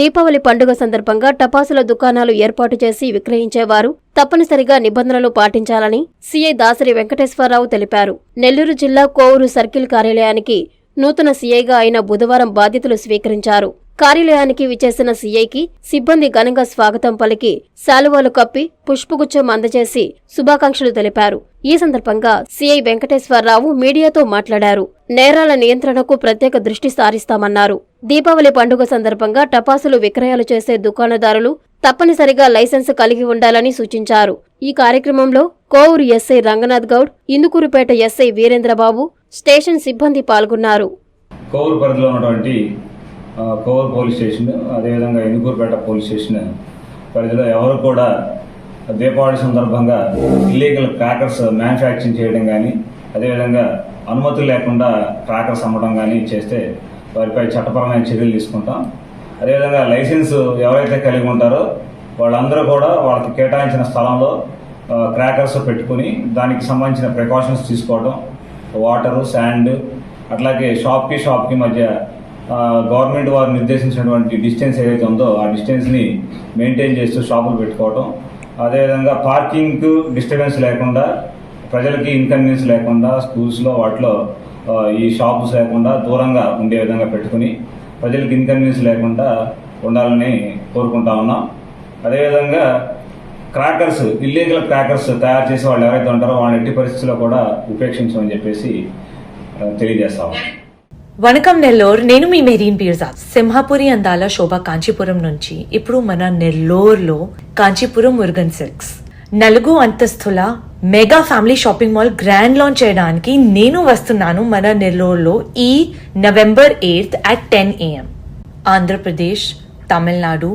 దీపావళి పండుగ సందర్భంగా టపాసుల దుకాణాలు ఏర్పాటు చేసి విక్రయించేవారు. తప్పనిసరిగా నిబంధనలు పాటించాలని సీఐ దాసరి వెంకటేశ్వరరావు తెలిపారు. నెల్లూరు జిల్లా కోవూరు సర్కిల్ కార్యాలయానికి నూతన సీఐగా అయిన బుధవారం బాధ్యతలు స్వీకరించారు. కార్యాలయానికి విచ్చేసిన సీఐకి సిబ్బంది ఘనంగా స్వాగతం పలికి శాలువాలు కప్పి పుష్పగుచ్చం అందజేసి శుభాకాంక్షలు తెలిపారు. ఈ సందర్భంగా సీఐ వెంకటేశ్వరరావు మీడియాతో మాట్లాడారు. నేరాల నియంత్రణకు ప్రత్యేక దృష్టి సారిస్తామన్నారు. దీపావళి పండుగ సందర్భంగా టపాసులు విక్రయాలు చేసే దుకాణదారులు తప్పనిసరిగా లైసెన్స్ కలిగి ఉండాలని సూచించారు. ఈ కార్యక్రమంలో Kovur SI Ranganath Goud Indukurupeta SI Veerendrababu station సిబ్బంది పాల్గొన్నారు. కోవూరు పరిధిలో ఉన్నటువంటి కోవర్ పోలీస్ స్టేషన్ అదేవిధంగా ఇందుకూరుపేట పోలీస్ స్టేషన్ పరిధిలో ఎవరు కూడా దీపావళి సందర్భంగా ఇల్లీగల్ క్రాకర్స్ మ్యానుఫ్యాక్చరింగ్ చేయడం కానీ అదేవిధంగా అనుమతులు లేకుండా క్రాకర్స్ అమ్మడం కానీ చేస్తే వారిపై చట్టపరమైన చర్యలు తీసుకుంటాం. అదేవిధంగా లైసెన్స్ ఎవరైతే కలిగి ఉంటారో వాళ్ళందరూ కూడా వాళ్ళకి కేటాయించిన స్థలంలో క్రాకర్స్ పెట్టుకుని దానికి సంబంధించిన ప్రికాషన్స్ తీసుకోవడం వాటరు శాండ్ అట్లాగే షాప్కి షాప్కి మధ్య గవర్నమెంట్ వారు నిర్దేశించినటువంటి డిస్టెన్స్ ఏదైతే ఉందో ఆ డిస్టెన్స్ని మెయింటైన్ చేస్తూ షాపులు పెట్టుకోవటం. అదేవిధంగా పార్కింగ్ డిస్టర్బెన్స్ లేకుండా ప్రజలకి ఇన్కన్వీనియన్స్ లేకుండా స్కూల్స్లో వాటిలో ఈ షాప్స్ లేకుండా దూరంగా ఉండే విధంగా పెట్టుకుని ప్రజలకు ఇన్కన్వీనియన్స్ లేకుండా ఉండాలని కోరుకుంటా ఉన్నాం. అదేవిధంగా క్రాకర్స్ ఇల్లీగల్ క్రాకర్స్ తయారు చేసే వాళ్ళు ఎవరైతే ఉంటారో వాళ్ళని ఎట్టి పరిస్థితుల్లో కూడా ఉపేక్షించమని చెప్పేసి తెలియజేస్తాము వణకం నెల్లూరు నేను మీ మెరీన్ పీర్జాద్ సింహాపురి అందాల శోభ కాంచీపురం నుంచి ఇప్పుడు మన నెల్లూరులో కాంచీపురం మురుగన్ సిల్క్స్. నలుగు అంతస్తుల mega family shopping mall grand launch చేయడానికి నేను వస్తున్నాను మన నెల్లూరులో ఈ November eighth at ten AM. Andhra Pradesh Tamil Nadu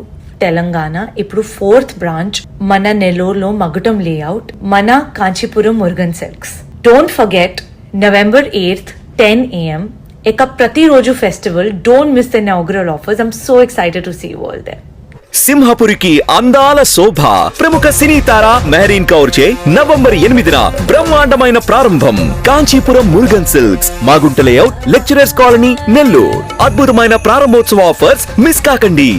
Telangana ఇప్పుడు ఫోర్త్ బ్రాంచ్ మన నెల్లూరులో మగుటం లేఅవుట్ మన Kanchipuram Murugan silks. Don't forget November eighth ten AM. ఇక ప్రతిరోజు festival don't miss the inaugural offers I'm so excited to see all they సింహపురికి అందాల శోభ. ప్రముఖ సినీ తార మెహరీన్ కౌర్ చే నవంబర్ ఎనిమిదిన బ్రహ్మాండమైన ప్రారంభం. Kanchipuram Murugan silks. Magunta layout lecturers colony Nellore. అద్భుతమైన ప్రారంభోత్సవ ఆఫర్స్ మిస్ కాకండి.